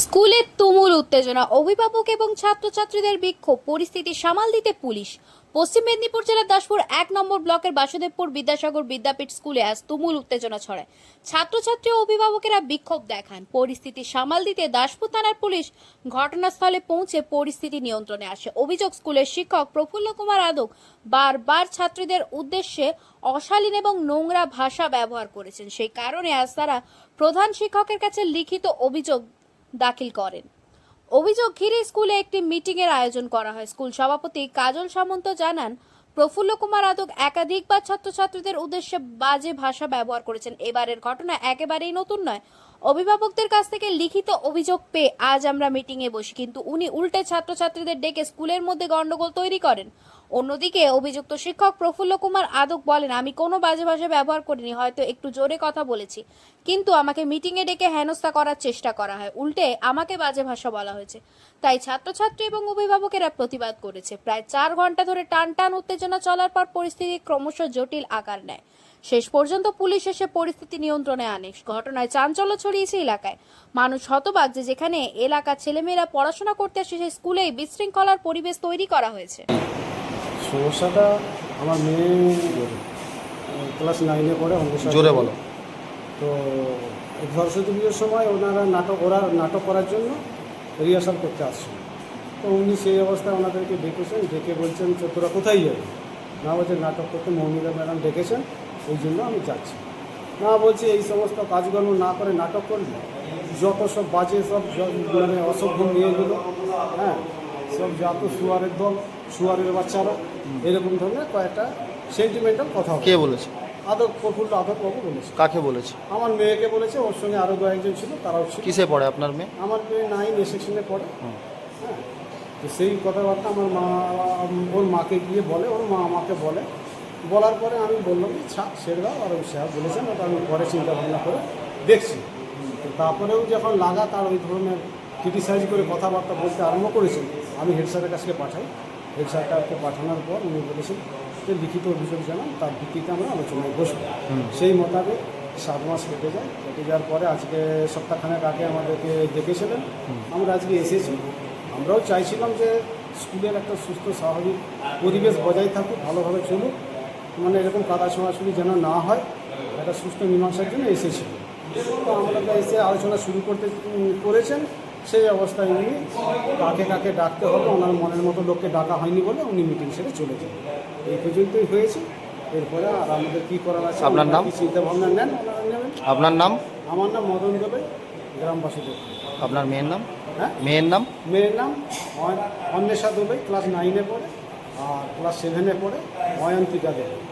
স্কুলে তুমুল উত্তেজনা, অভিভাবক এবং ছাত্রছাত্রীদের বিক্ষোভ, পরিস্থিতি সামাল দিতে পুলিশ। পশ্চিম মেদিনীপুর জেলার দাসপুর এক নম্বর ব্লকের বাসুদেবপুর বিদ্যাসাগর বিদ্যাপীঠ স্কুলে আজ তুমুল উত্তেজনা ছড়ায়। ছাত্রছাত্রী ও অভিভাবকেরা বিক্ষোভ দেখান। পরিস্থিতি সামাল দিতে দাসপুর থানার পুলিশ ঘটনাস্থলে পৌঁছে পরিস্থিতি নিয়ন্ত্রণে আসে। অভিযোগ, স্কুলের শিক্ষক প্রফুল্ল কুমার আদক বারবার ছাত্রীদের উদ্দেশ্যে অশালীন এবং নোংরা ভাষা ব্যবহার করেছেন। সেই কারণে আজ তারা প্রধান শিক্ষকের কাছে লিখিত অভিযোগ দাখিল করেন। অভিযোগ ঘিরে স্কুলে একটি মিটিং এর আয়োজন করা হয়। স্কুল সভাপতি কাজল সামন্ত জানান, প্রফুল্ল কুমার আদক একাধিকবার ছাত্রছাত্রীদের উদ্দেশ্যে বাজে ভাষা ব্যবহার করেছেন। এবারের ঘটনা একেবারেই নতুন নয়। অভিভাবকদের কাছ থেকে লিখিত অভিযোগ পেয়ে আজ আমরা মিটিং এ বসি, কিন্তু উনি উল্টে ছাত্রছাত্রীদের ডেকে স্কুলের মধ্যে গন্ডগোল তৈরি করেন। অন্যদিকে অভিযুক্ত শিক্ষক প্রফুল্ল কুমার আদক বলেন, আমি কোনো বাজে ভাষা ব্যবহার করিনি, হয়তো একটু জোরে কথা বলেছি। কিন্তু আমাকে মিটিংয়ে ডেকে হেনস্থা করার চেষ্টা করা হয়। উল্টে আমাকে বাজে ভাষা বলা হয়েছে। তাই ছাত্রছাত্রী এবং অভিভাবকেরা প্রতিবাদ করেছে। প্রায় চার ঘণ্টা ধরে টান টান উত্তেজনা চলার পর পরিস্থিতি ক্রমশ জটিল আকার নেয়। শেষ পর্যন্ত পুলিশ এসে পরিস্থিতি নিয়ন্ত্রণে আনে। ঘটনায় চাঞ্চল্য ছড়িয়েছে এলাকায়। মানুষ হতবাক যে যেখানে এলাকার ছেলেমেয়েরা পড়াশোনা করতে আসে, সেই স্কুলেই বিশৃঙ্খলার পরিবেশ তৈরি করা হয়েছে। সমস্যাটা আমার মেয়ে ক্লাস নাইনে পড়ে জোরে বলো। তো সরস্বতী পুজোর সময় ওনারা নাটক ওরা নাটক করার জন্য রিহার্সাল করতে আসছিল তো উনি সেই অবস্থায় ওনাদেরকে ডেকেছেন ডেকে বলছেন যে তোরা কোথায় যাবে? না বলছে নাটক করতে মৌমিতা ম্যাডাম ডেকেছেন ওই জন্য আমি যাচ্ছি। না বলছি এই সমস্ত কাজকর্ম না করে নাটক করলে যত সব বাজে সব মানে অসভ্য মেয়েগুলো হ্যাঁ সব যত সুয়ারের দল সুয়ারের বাচ্চারা এরকম ধরনের কয়েকটা সেন্টিমেন্টাল কথা কে বলেছে? আদক প্রফুল্ল আদক বাবু বলেছে। কাকে বলেছে? আমার মেয়েকে বলেছে ওর সঙ্গে আরও দু একজন ছিল তারাও ছিল। কিসে পড়ে আপনার মেয়ে? আমার মেয়ে নাইন সেকশনে পড়ে। হ্যাঁ। তো সেই কথাবার্তা আমার মা ওর মাকে গিয়ে বলে ওর মা আমাকে বলে। বলার পরে আমি বললাম যে ছাক ছেড়ে দাও। আর ওই স্যার বলেছেন ওটা আমি পরে চিন্তা ভাবনা করে দেখছি। তারপরেও যখন লাগাতার ওই ধরনের ক্রিটিসাইজ করে কথাবার্তা বলতে আরম্ভ করেছি আমি হেড স্যারের কাছে পাঠাই। হেড স্যারটাকে পাঠানোর পর উনি বলেছেন যে লিখিত অভিযোগ জানান, তার ভিত্তিতে আমরা আলোচনায় বসবো। সেই মোতাবেক সাত মাস কেটে যায়। কেটে যাওয়ার পরে আজকে সপ্তাহখানেক আগে আমাদেরকে দেখেছিলেন আমরা আজকে এসেছি। আমরাও চাইছিলাম যে স্কুলের একটা সুস্থ, স্বাভাবিক পরিবেশ বজায় থাকুক, ভালোভাবে চলুক। মানে এরকম কাদা ছোঁয়াছুড়ি যেন না হয়, একটা সুস্থ মীমাংসার জন্য এসেছিল তো আমরা এসে আলোচনা শুরু করতে করেছেন। সেই অবস্থায় উনি কাকে কাকে ডাকতে হবে ওনার মনের মতো লোককে ডাকা হয়নি বলে উনি মিটিং সেরে চলে যান। এই পর্যন্তই হয়েছে। এরপরে আর আমাদের কী করার আছে আপনার নাম? চিন্তা ভাবনা নেন নেবেন। আপনার নাম? আমার নাম মদন দেবে গ্রামবাসী গ্রামবাসীদের। আপনার মেয়ের নাম? হ্যাঁ? মেয়ের নাম? মেয়ের নাম অন- অন্বেষা দেবে ক্লাস নাইনে পড়ে আর ক্লাস সেভেনে পড়ে অয়ন্তিকা দেবে।